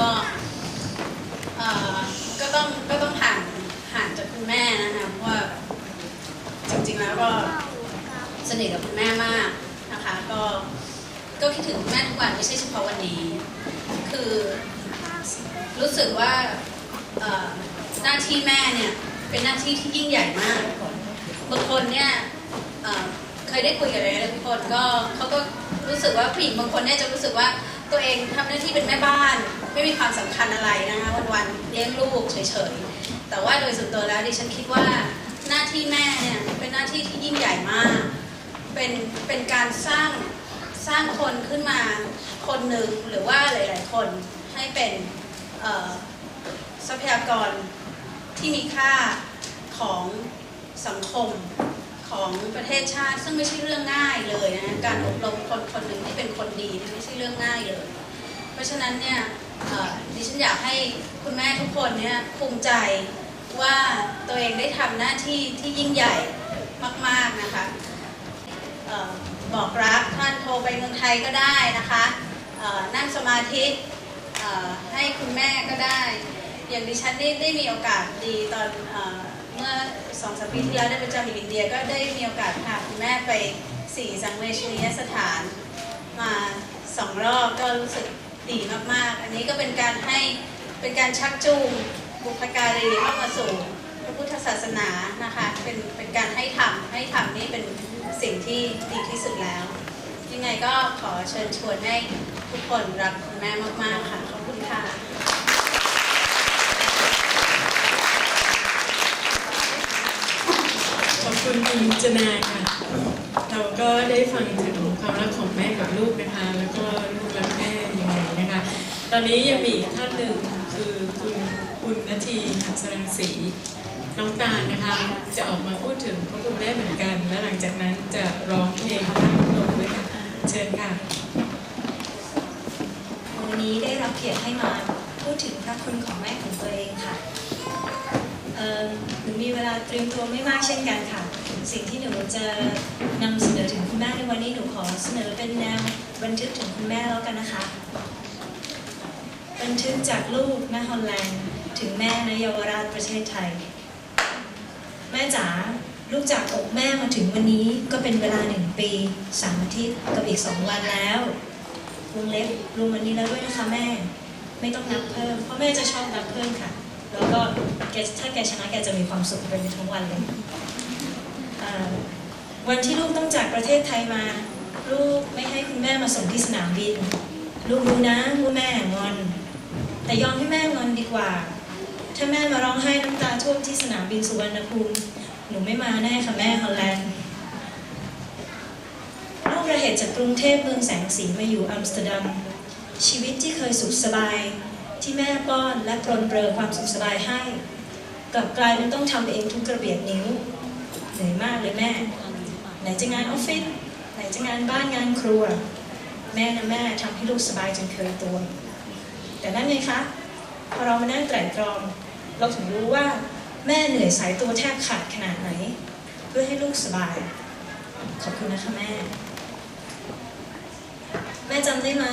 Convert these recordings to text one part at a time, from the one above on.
ก็เอ่อก็ต้องก็ต้องห่างห่างจากคุณแม่นะคะเพราะว่าจริงๆแล้วก็สนิทกับคุณแม่มากนะคะ ก็ก็คิดถึงคุณแม่ทุกวันไม่ใช่เฉพาะวันนี้ คือรู้สึกว่าหน้าที่แม่เนี่ยเป็นหน้าที่ที่ยิ่งใหญ่มากบางคนเนี่ยเอ่อเคยได้คุยกับหลายๆคนก็เขาก็รู้สึกว่าผู้หญิงบางคนเนี่ยจะรู้สึกว่า ตัวเองทำหน้าที่เป็นแม่บ้าน ไม่มีความสำคัญอะไรนะคะวันๆเลี้ยงลูกเฉยๆ แต่ว่าโดยส่วนตัวแล้วดิฉันคิดว่าหน้าที่แม่เนี่ยเป็นหน้าที่ที่ยิ่งใหญ่มาก เป็นเป็นการสร้างสร้างคนขึ้นมาคนหนึ่งหรือว่าหลาย ๆ คนให้เป็นทรัพยากรที่มีค่าของสังคม ของประเทศชาติ ซึ่งไม่ใช่เรื่องง่ายเลยนะการอบรมคนคนหนึ่งที่เป็นคนดีนี่ไม่ใช่เรื่องง่ายเลย เพราะฉะนั้นเนี่ยดิฉันอยากให้คุณแม่ทุกคนเนี่ยภูมิใจว่าตัวเองได้ทำหน้าที่ที่ยิ่งใหญ่มากๆนะคะออบอกรักท่านโทรไปเมืองไทยก็ได้นะคะนั่งสมาธิให้คุณแม่ก็ได้ อย่างดิฉันได้ได้มีโอกาสดีตอนอ มื่อสองสามปีที่แล้วได้ไปจำอยู่อินเดียก็ได้มีโอกาสพาคุณแม่ไปสี่สังเวชนียสถานมาสองรอบก็รู้สึกดีมากๆ อันนี้ก็เป็นการให้เป็นการชักจูงบุพการีเข้ามาสู่พระพุทธศาสนานะคะเป็นเป็นการให้ทำให้ทำนี่เป็นสิ่งที่ดีที่สุดแล้ว ยังไงก็ขอเชิญชวนให้ทุกคนรักคุณแม่มากๆค่ะขอบคุณค่ะ ขอบ คุณคุณจนาค่ะ เราก็ได้ฟังถึงความรักของแม่กับลูกนะคะ แล้วก็ลูกรักแม่ยังไงนะคะ ตอนนี้ยังมีอีกท่านหนึ่งคือคุณคุณนาทีหัสรังสีน้องตาลนะคะ จะออกมาพูดถึงพระคุณแม่เหมือนกัน และหลังจากนั้นจะร้องเพลงลงด้วยค่ะเชิญค่ะ วันนี้ได้รับเกียรติให้มาพูดถึงพระคุณของแม่ของตัวเองค่ะเอ่อหนูมีเวลาเตรียมตัวไม่มากเช่นกันค่ะ สิ่งที่หนูจะนำเสนอถึงคุณแม่ในวันนี้หนูขอเสนอเป็นแนวบันทึกถึงคุณแม่แล้วกันนะคะ บันทึกจากลูกณฮอลแลนด์ถึงแม่ณเยาวราชประเทศไทย แม่จ๋าลูกจากอกแม่มาถึงวันนี้ก็เป็นเวลาหนึ่งปีสามอาทิตย์กับอีกสองวันแล้ววงเล็บรวมวันนี้แล้วด้วยนะคะแม่ ไม่ต้องนับเพิ่มเพราะแม่จะชอบนับเพิ่มค่ะ แล้วก็แกถ้าแกชนะแกจะมีความสุขไปทั้งวันเลย วันที่ลูกต้องจากประเทศไทยมา ลูกไม่ให้คุณแม่มาส่งที่สนามบิน ลูกรู้นะว่าแม่งอน แต่ยอมให้แม่งอนดีกว่า ถ้าแม่มาร้องไห้น้ำตาท่วมที่สนามบินสุวรรณภูมิหนูไม่มาแน่ค่ะแม่ฮอลแลนด์ลูกระเหตุจากกรุงเทพเมืองแสงสีมาอยู่อัมสเตอร์ดัมชีวิตที่เคยสุขสบายที่แม่ป้อนและปรนเปรอความสุขสบายให้ กลับกลายเป็นต้องทำเองทุกกระเบียดนิ้ว เหนื่อยมากเลยแม่ ไหนจะงานออฟฟิศไหนจะงานบ้านงานครัว แม่นะแม่ทำให้ลูกสบายจนเคยตัว แต่นั่นไงคะพอเรามานั่งไตร่ตรอง เราถึงรู้ว่าแม่เหนื่อยสายตัวแทบขาดขนาดไหน เพื่อให้ลูกสบาย ขอบคุณนะคะแม่ แม่จำได้ไหม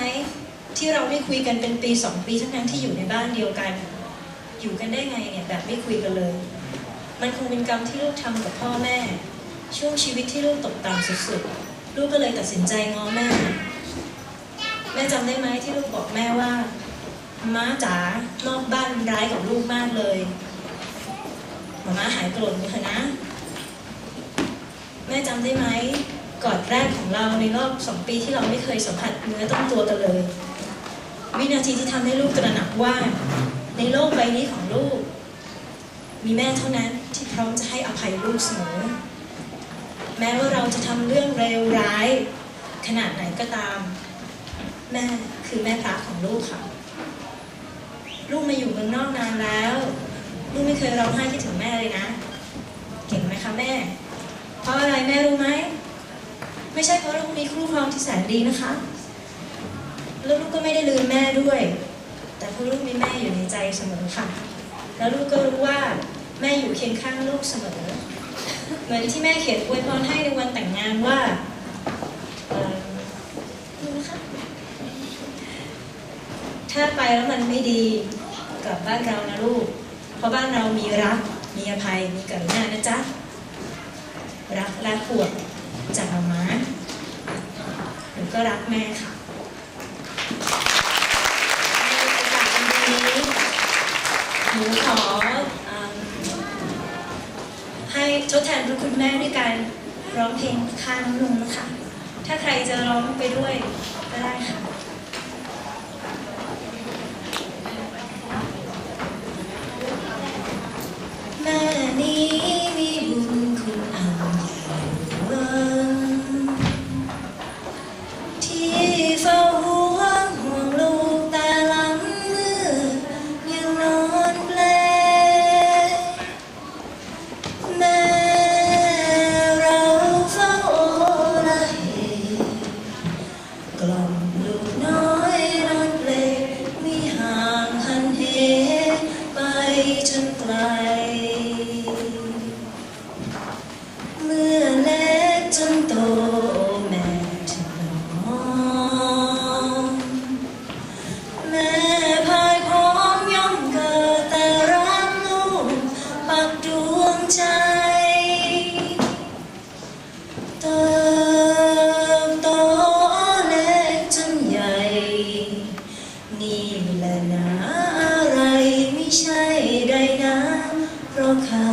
ที่เราไม่คุยกันเป็นปีสองปีทั้งนั้นที่อยู่ในบ้านเดียวกัน อยู่กันได้ไงเนี่ยแบบไม่คุยกันเลย มันคงเป็นกรรมที่ลูกทำกับพ่อแม่ ช่วงชีวิตที่ลูกตกต่ำสุดๆ ลูกก็เลยตัดสินใจง้อแม่ แม่จำได้ไหมที่ลูกบอกแม่ว่า ม้าจ๋านอกบ้านร้ายกับลูกมากเลยหมาม้าหายโกรธไหมคะนะ แม่จำได้ไหมกอดแรกของเราในรอบสองปีที่เราไม่เคยสัมผัสเนื้อต้องตัวกันเลย วินาทีที่ทำให้ลูกตระหนักว่า ในโลกใบนี้ของลูก มีแม่เท่านั้น พร้อมจะให้อภัยลูกเสมอ แม้ว่าเราจะทำเรื่องเลวร้าย ขนาดไหนก็ตาม แม่คือแม่พระของลูกค่ะ ลูกมาอยู่เมืองนอกนานแล้ว ลูกไม่เคยร้องไห้คิดถึงแม่เลยนะ เก่งไหมคะแม่ เพราะอะไรแม่รู้ไหม ไม่ใช่เพราะลูกมีครูครองที่แสนดีนะคะ แล้วลูกก็ไม่ได้ลืมแม่ด้วย แต่เพราะลูกมีแม่อยู่ในใจเสมอค่ะ แล้วลูกก็รู้ว่า แม่อยู่เคียงข้างลูกเสมอ เหมือนที่แม่เขียนอวยพรให้ในวันแต่งงานว่าดูนะคะถ้าไปแล้วมันไม่ดีกลับบ้านเรานะลูก เพราะบ้านเรามีรัก มีอภัย มีกรุณานะจ๊ะ รักและขวดจากอาม้าหนูก็รักแม่ค่ะในโอกาสอันดีนี้หนูขออืมให้ ทดแทนพระคุณแม่ด้วยการร้องเพลงข้างลุงนะคะถ้าใครจะร้องไปด้วยก็ได้ค่ะ ดวงใจ เติบโตเล็กจนใหญ่ นี่แหละนะอะไรไม่ใช่ใดนะเพราะเขา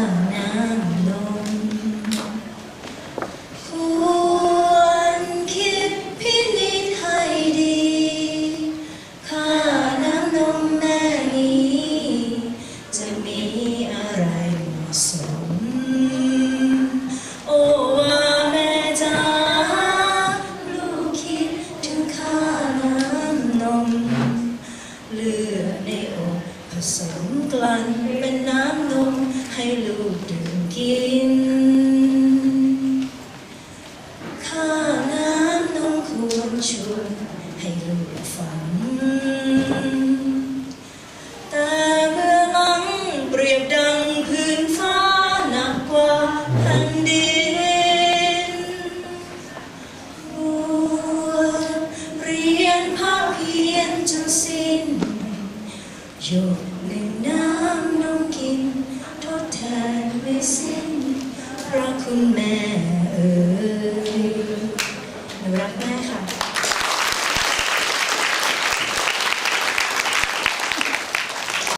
เพ